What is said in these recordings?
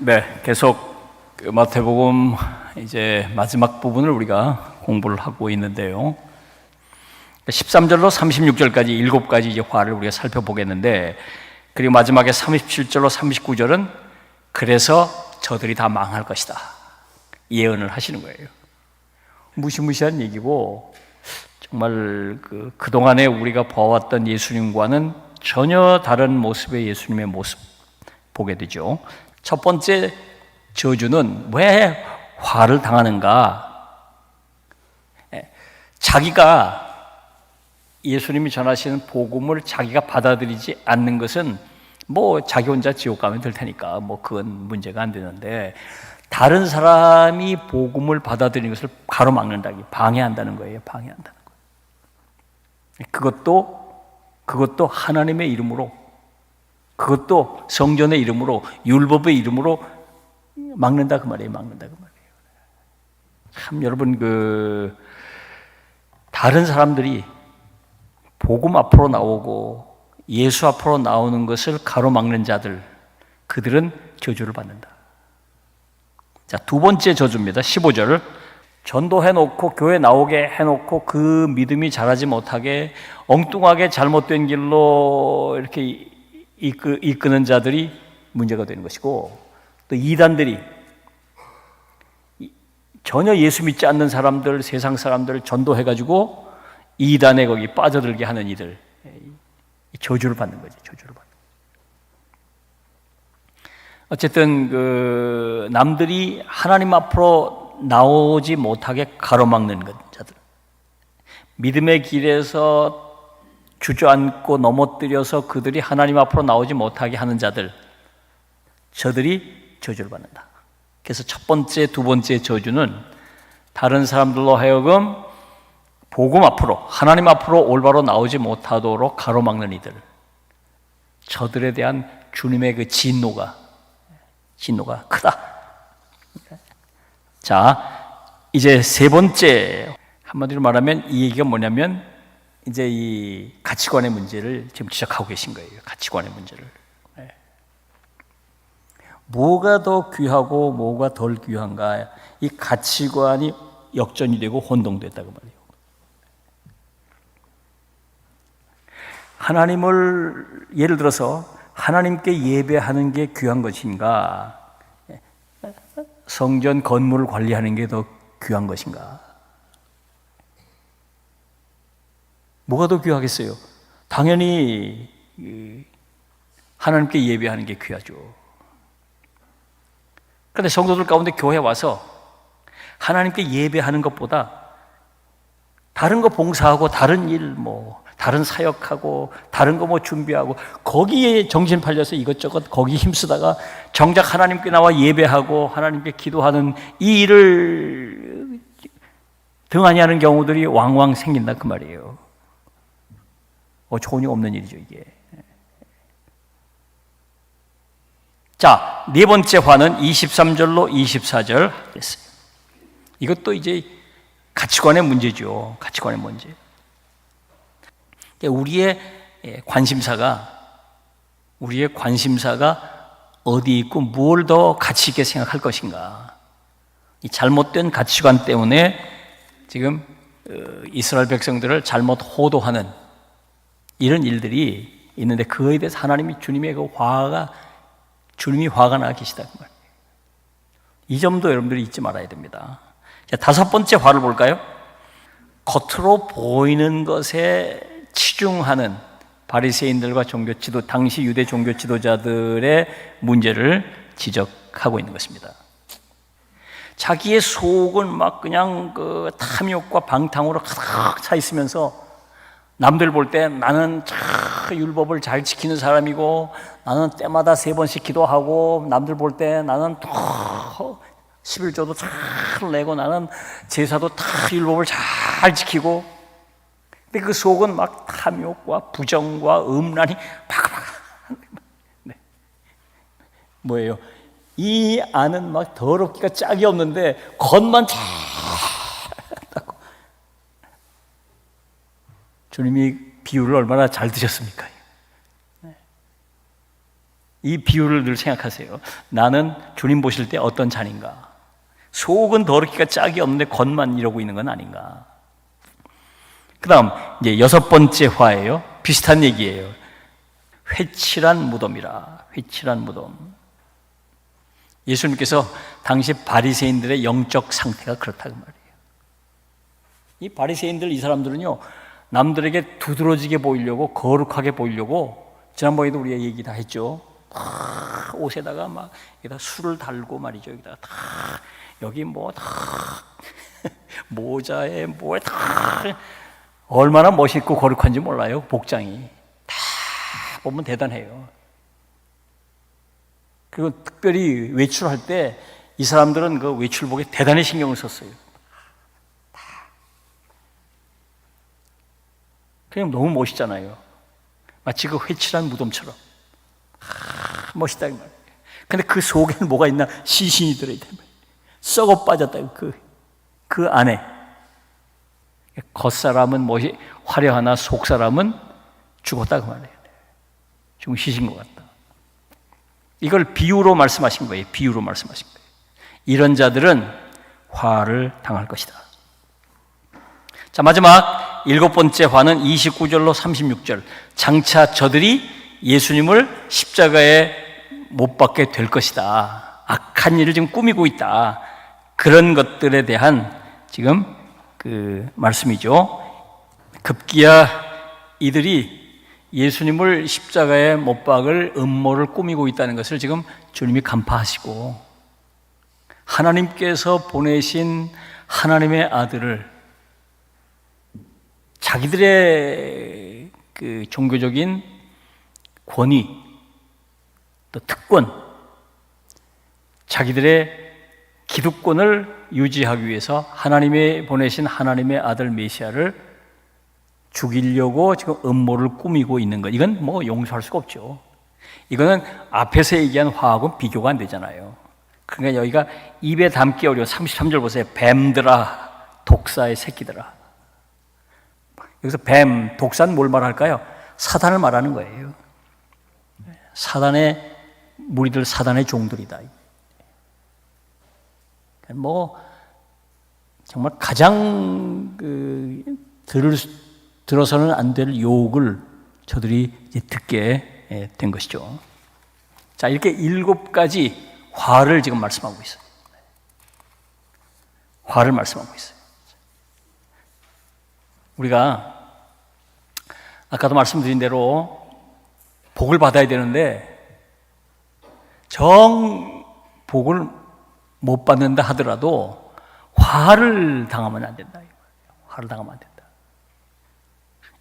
네, 계속 그 마태복음 이제 마지막 부분을 우리가 공부를 하고 있는데요. 13절로 36절까지 일곱 가지 이제 화를 우리가 살펴보겠는데 그리고 마지막에 37절로 39절은 그래서 저들이 다 망할 것이다. 예언을 하시는 거예요. 무시무시한 얘기고 정말 그 그동안에 우리가 봐왔던 예수님과는 전혀 다른 모습의 예수님의 모습 보게 되죠. 첫 번째 저주는 왜 화를 당하는가? 예, 자기가 예수님이 전하시는 복음을 자기가 받아들이지 않는 것은 뭐 자기 혼자 지옥 가면 될 테니까 뭐 그건 문제가 안 되는데 다른 사람이 복음을 받아들이는 것을 가로막는다, 방해한다는 거예요. 방해한다는 거예요. 그것도 그것도 하나님의 이름으로 그것도 성전의 이름으로 율법의 이름으로 막는다 그 말이에요. 막는다 그 말이에요. 참 여러분 그 다른 사람들이 복음 앞으로 나오고 예수 앞으로 나오는 것을 가로막는 자들 그들은 저주를 받는다. 자, 두 번째 저주입니다. 15절. 전도해 놓고 교회 나오게 해 놓고 그 믿음이 자라지 못하게 엉뚱하게 잘못된 길로 이렇게 이끄, 이끄는 자들이 문제가 되는 것이고 또 이단들이 전혀 예수 믿지 않는 사람들, 세상 사람들을 전도해 가지고 이단에 거기 빠져들게 하는 이들 저주를 받는 거지. 저주를 받는. 어쨌든 그 남들이 하나님 앞으로 나오지 못하게 가로막는 것 자들. 믿음의 길에서 주저앉고 넘어뜨려서 그들이 하나님 앞으로 나오지 못하게 하는 자들, 저들이 저주를 받는다. 그래서 첫 번째, 두 번째 저주는 다른 사람들로 하여금 복음 앞으로, 하나님 앞으로 올바로 나오지 못하도록 가로막는 이들. 저들에 대한 주님의 그 진노가, 진노가 크다. 자, 이제 세 번째, 한마디로 말하면 이 얘기가 뭐냐면 이제 이 가치관의 문제를 지금 지적하고 계신 거예요. 가치관의 문제를. 네. 뭐가 더 귀하고 뭐가 덜 귀한가? 이 가치관이 역전이 되고 혼동됐다고 말이에요. 하나님을 예를 들어서 하나님께 예배하는 게 귀한 것인가? 성전 건물을 관리하는 게 더 귀한 것인가? 뭐가 더 귀하겠어요? 당연히 하나님께 예배하는 게 귀하죠. 그런데 성도들 가운데 교회 와서 하나님께 예배하는 것보다 다른 거 봉사하고 다른 일 뭐 다른 사역하고 다른 거 뭐 준비하고 거기에 정신 팔려서 이것저것 거기 힘쓰다가 정작 하나님께 나와 예배하고 하나님께 기도하는 이 일을 등한히 하는 경우들이 왕왕 생긴다 그 말이에요. 어, 전혀 없는 일이죠, 이게. 자, 네 번째 화는 23절로 24절 됐어요. 이것도 이제 가치관의 문제죠. 가치관의 문제. 우리의 관심사가, 우리의 관심사가 어디 있고 뭘 더 가치 있게 생각할 것인가. 이 잘못된 가치관 때문에 지금 어, 이스라엘 백성들을 잘못 호도하는 이런 일들이 있는데 그거에 대해서 하나님이 주님의 그 화가 주님이 화가 나 계시다 그 말이에요. 이 점도 여러분들이 잊지 말아야 됩니다. 자, 다섯 번째 화를 볼까요? 겉으로 보이는 것에 치중하는 바리새인들과 종교 지도 당시 유대 종교 지도자들의 문제를 지적하고 있는 것입니다. 자기의 속은 막 그냥 그 탐욕과 방탕으로 가득 차 있으면서 남들 볼 때 나는 참 율법을 잘 지키는 사람이고 나는 때마다 세 번씩 기도하고 남들 볼 때 나는 또 11조도 잘 내고 나는 제사도 다 율법을 잘 지키고 근데 그 속은 막 탐욕과 부정과 음란이 팍팍 네. 뭐예요? 이 안은 막 더럽기가 짝이 없는데 겉만 잘 주님이 비유를 얼마나 잘 드셨습니까? 이 비유를 늘 생각하세요. 나는 주님 보실 때 어떤 잔인가? 속은 더럽기가 짝이 없는데 겉만 이러고 있는 건 아닌가? 그 다음, 이제 여섯 번째 화예요. 비슷한 얘기예요. 회칠한 무덤이라. 회칠한 무덤. 예수님께서 당시 바리새인들의 영적 상태가 그렇다고 말이에요. 이 바리새인들 이 사람들은요 남들에게 두드러지게 보이려고 거룩하게 보이려고 지난번에도 우리가 얘기 다 했죠. 다 옷에다가 막 여기다 술을 달고 말이죠. 여기다가 다 여기 뭐 다 모자에 뭐에 다 얼마나 멋있고 거룩한지 몰라요. 복장이 다 보면 대단해요. 그리고 특별히 외출할 때 이 사람들은 그 외출복에 대단히 신경을 썼어요. 그냥 너무 멋있잖아요. 마치 그 회칠한 무덤처럼. 아, 멋있다. 근데 그 속에는 뭐가 있나? 시신이 들어있다. 썩어 빠졌다. 그, 그 안에. 겉사람은 멋이 화려하나 속사람은 죽었다. 그 말이에요. 죽은 시신 것 같다. 이걸 비유로 말씀하신 거예요. 비유로 말씀하신 거예요. 이런 자들은 화를 당할 것이다. 자, 마지막 일곱 번째 화는 29절로 36절. 장차 저들이 예수님을 십자가에 못 박게 될 것이다. 악한 일을 지금 꾸미고 있다. 그런 것들에 대한 지금 그 말씀이죠. 급기야 이들이 예수님을 십자가에 못 박을 음모를 꾸미고 있다는 것을 지금 주님이 간파하시고 하나님께서 보내신 하나님의 아들을 자기들의 그 종교적인 권위, 또 특권, 자기들의 기득권을 유지하기 위해서 하나님의 보내신 하나님의 아들 메시아를 죽이려고 지금 음모를 꾸미고 있는 것. 이건 뭐 용서할 수가 없죠. 이거는 앞에서 얘기한 화학은 비교가 안 되잖아요. 그러니까 여기가 입에 담기 어려워. 33절 보세요. 뱀들아, 독사의 새끼들아. 여기서 뱀, 독사는 뭘 말할까요? 사단을 말하는 거예요. 사단의 무리들, 사단의 종들이다. 뭐 정말 가장 그 들을 들어서는 안 될 욕을 저들이 듣게 예, 된 것이죠. 자 이렇게 일곱 가지 화를 지금 말씀하고 있어요. 화를 말씀하고 있어요. 우리가 아까도 말씀드린 대로 복을 받아야 되는데 정 복을 못 받는다 하더라도 화를 당하면 안 된다. 화를 당하면 안 된다.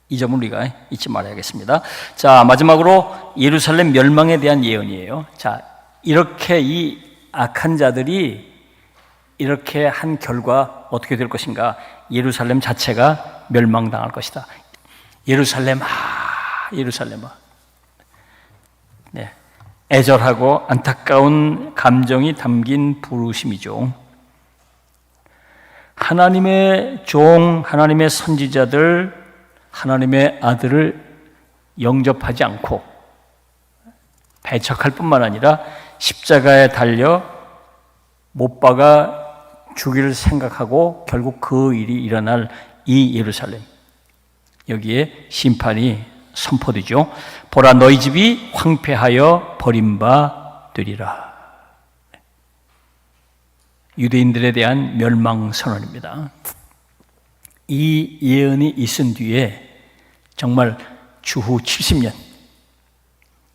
이 점을 우리가 잊지 말아야겠습니다. 자, 마지막으로 예루살렘 멸망에 대한 예언이에요. 자, 이렇게 이 악한 자들이 이렇게 한 결과 어떻게 될 것인가? 예루살렘 자체가 멸망당할 것이다. 예루살렘, 아, 예루살렘아. 네. 애절하고 안타까운 감정이 담긴 부르심이죠. 하나님의 종, 하나님의 선지자들, 하나님의 아들을 영접하지 않고 배척할 뿐만 아니라 십자가에 달려 못 박아 주기를 생각하고 결국 그 일이 일어날 이 예루살렘. 여기에 심판이 선포되죠. 보라 너희 집이 황폐하여 버림바 되리라. 유대인들에 대한 멸망 선언입니다. 이 예언이 있은 뒤에 정말 주후 70년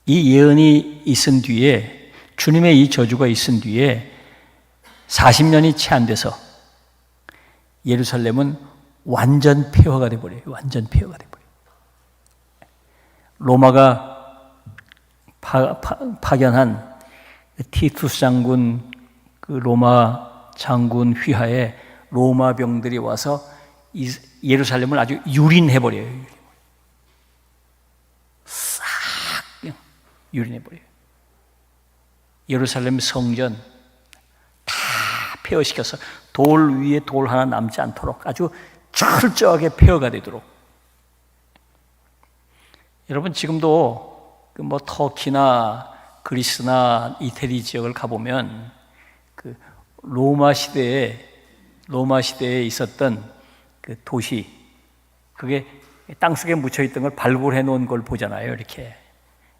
이 예언이 있은 뒤에 주님의 이 저주가 있은 뒤에 40년이 채 안 돼서 예루살렘은 완전 폐허가 돼 버려요. 완전 폐허가 돼 버려요. 로마가 파, 파 견한 티투스 장군 그 로마 장군 휘하에 로마 병들이 와서 예루살렘을 아주 유린해 버려요. 싹 유린해 버려요. 예루살렘 성전 다 폐허시켜서 돌 위에 돌 하나 남지 않도록 아주 철저하게 폐허가 되도록. 여러분 지금도 그 뭐 터키나 그 그리스나 이태리 지역을 가보면 그 로마 시대에 로마 시대에 있었던 그 도시 그게 땅속에 묻혀 있던 걸 발굴해 놓은 걸 보잖아요. 이렇게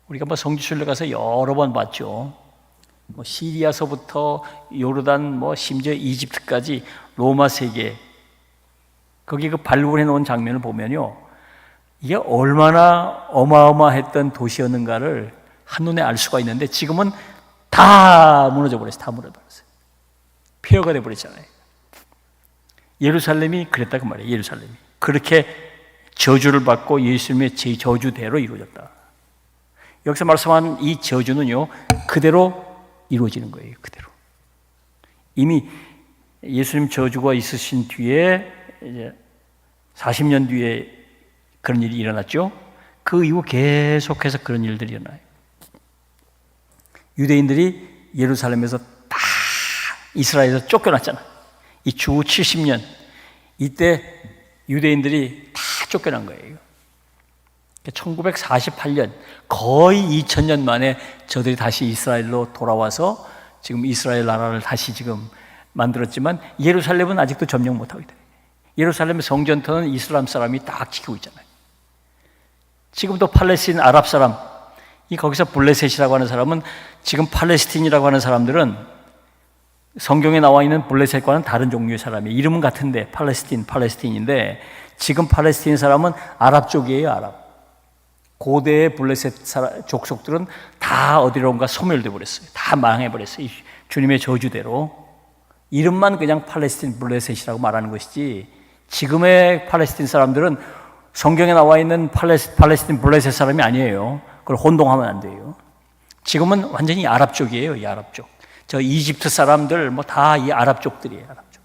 우리가 뭐 성지순례 가서 여러 번 봤죠. 뭐 시리아서부터 요르단 뭐 심지어 이집트까지 로마 세계 거기 그 발굴해 놓은 장면을 보면요. 이게 얼마나 어마어마했던 도시였는가를 한눈에 알 수가 있는데 지금은 다 무너져 버렸어요. 다 무너져 버렸어요. 폐허가 돼 버렸잖아요. 예루살렘이 그랬다 그 말이에요. 예루살렘이. 그렇게 저주를 받고 예수님의 제 저주대로 이루어졌다. 여기서 말씀한 이 저주는요. 그대로 이루어지는 거예요. 그대로. 이미 예수님 저주가 있으신 뒤에 이제 40년 뒤에 그런 일이 일어났죠. 그 이후 계속해서 그런 일들이 일어나요. 유대인들이 예루살렘에서 다 이스라엘에서 쫓겨났잖아. 이 주 70년 이때 유대인들이 다 쫓겨난 거예요. 1948년 거의 2000년 만에 저들이 다시 이스라엘로 돌아와서 지금 이스라엘 나라를 다시 지금 만들었지만 예루살렘은 아직도 점령 못하고 있다. 예루살렘의 성전터는 이슬람 사람이 딱 지키고 있잖아요. 지금도 팔레스틴 아랍 사람, 이 거기서 블레셋이라고 하는 사람은 지금 팔레스틴이라고 하는 사람들은 성경에 나와 있는 블레셋과는 다른 종류의 사람이에요. 이름은 같은데 팔레스틴, 팔레스틴인데 지금 팔레스틴 사람은 아랍 쪽이에요, 아랍. 고대의 블레셋 족속들은 다 어디론가 소멸돼 버렸어요. 다 망해 버렸어요. 주님의 저주대로. 이름만 그냥 팔레스틴 블레셋이라고 말하는 것이지 지금의 팔레스틴 사람들은 성경에 나와 있는 팔레스, 팔레스틴 블레셋 사람이 아니에요. 그걸 혼동하면 안 돼요. 지금은 완전히 아랍 쪽이에요. 이 아랍 쪽. 저 이집트 사람들 뭐 다 이 아랍 쪽들이에요. 아랍 쪽.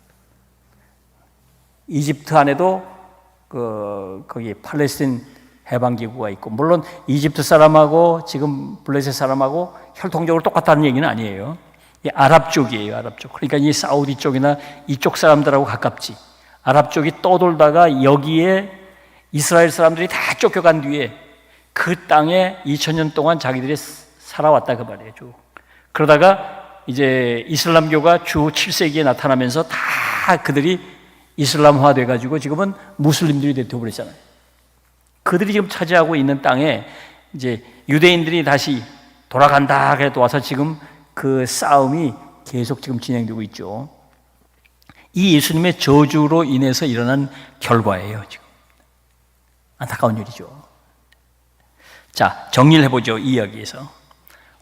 이집트 안에도 그 거기 팔레스틴 해방 기구가 있고 물론 이집트 사람하고 지금 블레셋 사람하고 혈통적으로 똑같다는 얘기는 아니에요. 이 아랍 쪽이에요. 아랍 쪽. 그러니까 이 사우디 쪽이나 이쪽 사람들하고 가깝지. 아랍 쪽이 떠돌다가 여기에 이스라엘 사람들이 다 쫓겨간 뒤에 그 땅에 2000년 동안 자기들이 살아왔다 그 말이에요. 쭉. 그러다가 이제 이슬람교가 주 7세기에 나타나면서 다 그들이 이슬람화 돼가지고 지금은 무슬림들이 되어버렸잖아요. 그들이 지금 차지하고 있는 땅에 이제 유대인들이 다시 돌아간다 그래도 와서 지금 그 싸움이 계속 지금 진행되고 있죠. 이 예수님의 저주로 인해서 일어난 결과예요, 지금. 안타까운 일이죠. 자, 정리를 해보죠, 이 이야기에서.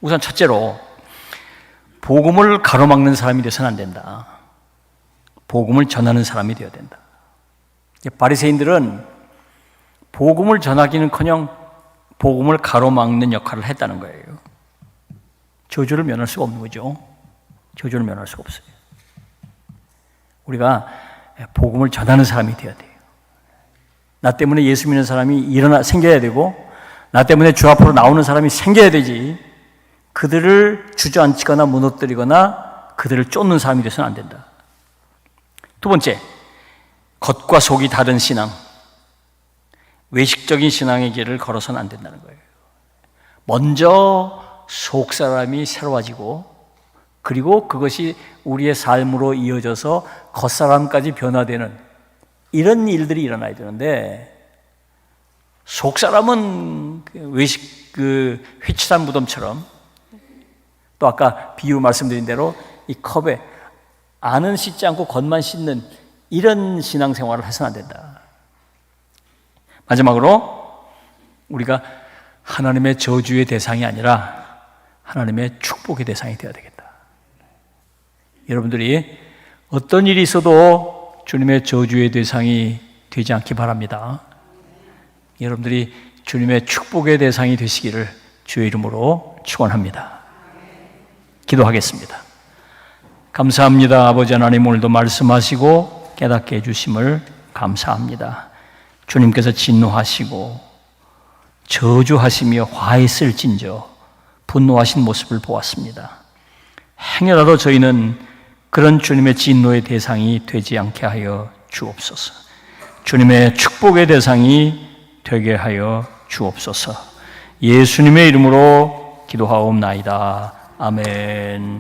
우선 첫째로, 복음을 가로막는 사람이 되서는 안 된다. 복음을 전하는 사람이 되어야 된다. 바리새인들은 복음을 전하기는커녕 복음을 가로막는 역할을 했다는 거예요. 저주를 면할 수가 없는 거죠. 저주를 면할 수가 없어요. 우리가 복음을 전하는 사람이 되어야 돼요. 나 때문에 예수 믿는 사람이 일어나 생겨야 되고 나 때문에 주 앞으로 나오는 사람이 생겨야 되지. 그들을 주저앉히거나 무너뜨리거나 그들을 쫓는 사람이 되서는 안 된다. 두 번째, 겉과 속이 다른 신앙. 외식적인 신앙의 길을 걸어서는 안 된다는 거예요. 먼저 속 사람이 새로워지고 그리고 그것이 우리의 삶으로 이어져서 겉사람까지 변화되는 이런 일들이 일어나야 되는데 속 사람은 그 외식 그 휘치산 무덤처럼 또 아까 비유 말씀드린 대로 이 컵에 안은 씻지 않고 겉만 씻는 이런 신앙생활을 해서는 안 된다. 마지막으로 우리가 하나님의 저주의 대상이 아니라 하나님의 축복의 대상이 되어야 되겠다. 여러분들이 어떤 일이 있어도 주님의 저주의 대상이 되지 않기 바랍니다. 여러분들이 주님의 축복의 대상이 되시기를 주의 이름으로 축원합니다. 기도하겠습니다. 감사합니다. 아버지 하나님 오늘도 말씀하시고 깨닫게 해주심을 감사합니다. 주님께서 진노하시고 저주하시며 화했을진저 분노하신 모습을 보았습니다. 행여라도 저희는 그런 주님의 진노의 대상이 되지 않게 하여 주옵소서. 주님의 축복의 대상이 되게 하여 주옵소서. 예수님의 이름으로 기도하옵나이다. 아멘.